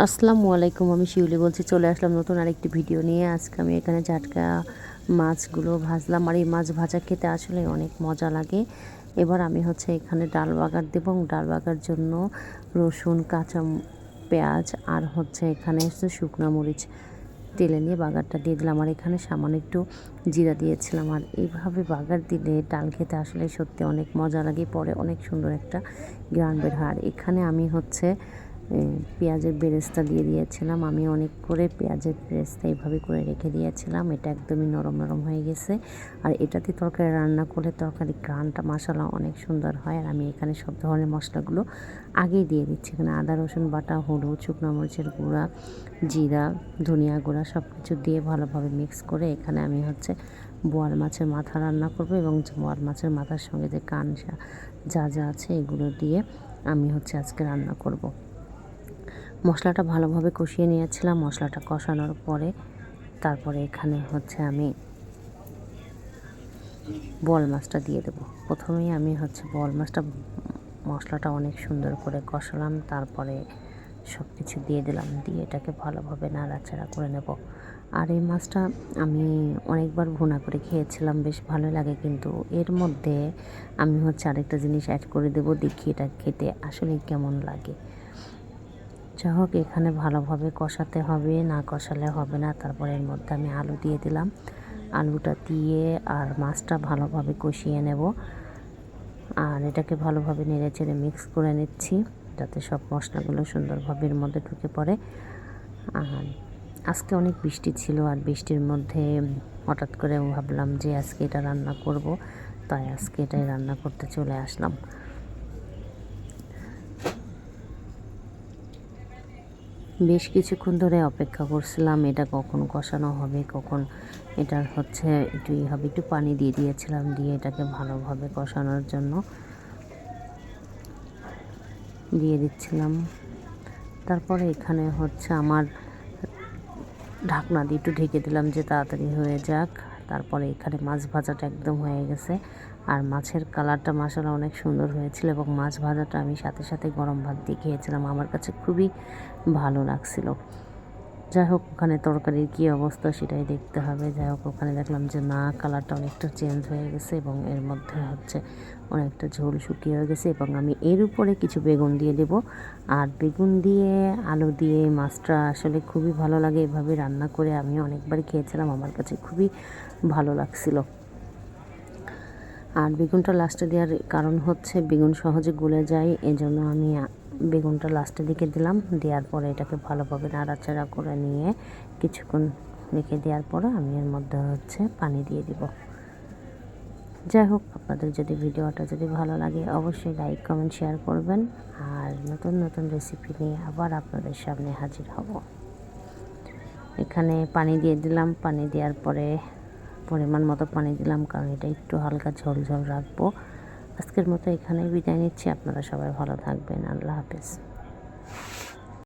আসসালামু আলাইকুম, আমি শিউলি বলছি, চলে আসলাম নতুন আরেকটি ভিডিও নিয়ে। আজকে আমি এখানে জাটকা মাছগুলো ভাজলাম, আর এই মাছ ভাজা খেতে আসলে অনেক মজা লাগে। এবার আমি হচ্ছে এখানে ডাল বাগার দেবো ডাল বাগার জন্য রসুন, কাঁচা পেঁয়াজ, আর হচ্ছে এখানে হচ্ছে শুকনো মরিচ তেলে নিয়ে বাগারটা দিয়ে দিলাম। আর এখানে সামান্য একটু জিরা দিয়েছিলাম, আর এইভাবে বাগার দিলে ডাল খেতে আসলে সত্যি অনেক মজা লাগে, পরে অনেক সুন্দর একটা গ্রান বের হয়। আর এখানে আমি হচ্ছে পেঁয়াজের বেরেস্তা দিয়ে দিয়েছিলাম। আমি অনেক করে পেঁয়াজের বেরেস্তা এইভাবে করে রেখে দিয়েছিলাম। এটা একদমই নরম নরম হয়ে গেছে। আর এটাতে তরকারি রান্না করলে তরকারি গ্রানটা মশলা অনেক সুন্দর হয়। আর আমি এখানে সব ধরনের মশলাগুলো আগেই দিয়ে দিচ্ছি। এখানে আদা, রসুন বাটা, হলুদ, শুকনো মরিচের গুঁড়া, জিরা, ধনিয়া গুঁড়া সব কিছু দিয়ে ভালোভাবে মিক্স করে এখানে আমি হচ্ছে বোয়াল মাছের মাথা রান্না করব এবং বোয়াল মাছের মাথার সঙ্গে যে কান যা যা আছে এগুলো দিয়ে আমি হচ্ছে আজকে রান্না করব। মশলাটা ভালোভাবে কষিয়ে নিয়েছিলাম। মশলাটা কষানোর পরে তারপরে এখানে হচ্ছে আমি বল মাছটা দিয়ে দেবো। প্রথমেই আমি হচ্ছে বল মাছটা, মশলাটা অনেক সুন্দর করে কষালাম, তারপরে সব কিছু দিয়ে দিলাম। দিয়ে এটাকে ভালোভাবে নাড়াচাড়া করে নেব। আর এই মাছটা আমি অনেকবার ভুনা করে খেয়েছিলাম, বেশ ভালো লাগে কিন্তু এর মধ্যে আমি হচ্ছে আরেকটা জিনিস অ্যাড করে দেবো, দেখি এটা খেতে আসলে কেমন লাগে। যা হোক এখানে ভালোভাবে কষাতে হবে, না কষালে হবে না। তারপরে এর মধ্যে আমি আলু দিয়ে দিলাম। আলুটা দিয়ে আর মাছটা ভালোভাবে কষিয়ে নেব। আর এটাকে ভালোভাবে নেড়ে চেড়ে মিক্স করে নিচ্ছি, যাতে সব মশলাগুলো সুন্দরভাবে এর মধ্যে ঢুকে পড়ে। আর আজকে অনেক বৃষ্টি ছিল, আর বৃষ্টির মধ্যে হঠাৎ করে ভাবলাম যে আজকে এটা রান্না করব, তাই আজকে এটাই রান্না করতে চলে আসলাম। বেশ কিছুক্ষণ ধরে অপেক্ষা করছিলাম, এটা কখন কষানো হবে, কখন এটার হচ্ছে একটু ই হবে, একটু পানি দিয়ে দিয়েছিলাম, দিয়ে এটাকে ভালোভাবে কষানোর জন্য দিয়ে দিচ্ছিলাম। তারপরে এখানে হচ্ছে আমার ঢাকনা দিয়ে একটু ঢেকে দিলাম যে তাড়াতাড়ি হয়ে যাক। তারপরে এখানে মাছ ভাজাটা একদম হয়ে গেছে। আর মাছের কালারটা মশলা অনেক সুন্দর হয়েছিল এবং মাছ ভাজাটা আমি সাথে সাথে গরম ভাত দিয়ে খেয়েছিলাম। আমার কাছে খুবই ভালো লাগছিল। যাই হোক, ওখানে তরকারির কী অবস্থা সেটাই দেখতে হবে। যাই হোক, ওখানে দেখলাম যে না, কালারটা অনেকটা চেঞ্জ হয়ে গেছে এবং এর মধ্যে হচ্ছে অনেকটা ঝোল শুকিয়ে হয়ে গেছে এবং আমি এর উপরে কিছু বেগুন দিয়ে দেব। আর বেগুন দিয়ে, আলু দিয়ে, মাছটা আসলে খুবই ভালো লাগে এভাবে রান্না করে। আমি অনেকবার খেয়েছিলাম, আমার কাছে খুবই ভালো লাগছিল। আর বেগুনটা লাস্টে দেওয়ার কারণ হচ্ছে বেগুন সহজে গলে যায়, এজন্য আমি বেগুনটা লাস্টের দিকে দিলাম। দেওয়ার পরে এটাকে ভালোভাবে নাড়াচাড়া করে নিয়ে কিছুক্ষণ রেখে দেওয়ার পরে আমি এর মধ্যে হচ্ছে পানি দিয়ে দিব। যাই হোক, আপনাদের যদি ভিডিওটা যদি ভালো লাগে অবশ্যই লাইক, কমেন্ট, শেয়ার করবেন। আর নতুন নতুন রেসিপি নিয়ে আবার আপনাদের সামনে হাজির হব। এখানে পানি দিয়ে দিলাম। পানি দেওয়ার পরে পরিমাণ মতো পানি দিলাম, কারণ এটা একটু হালকা ঝোল ঝোল রাখব। আজকের মতো এখানেই বিদায় নিচ্ছি, আপনারা সবাই ভালো থাকবেন, আল্লাহ হাফেজ।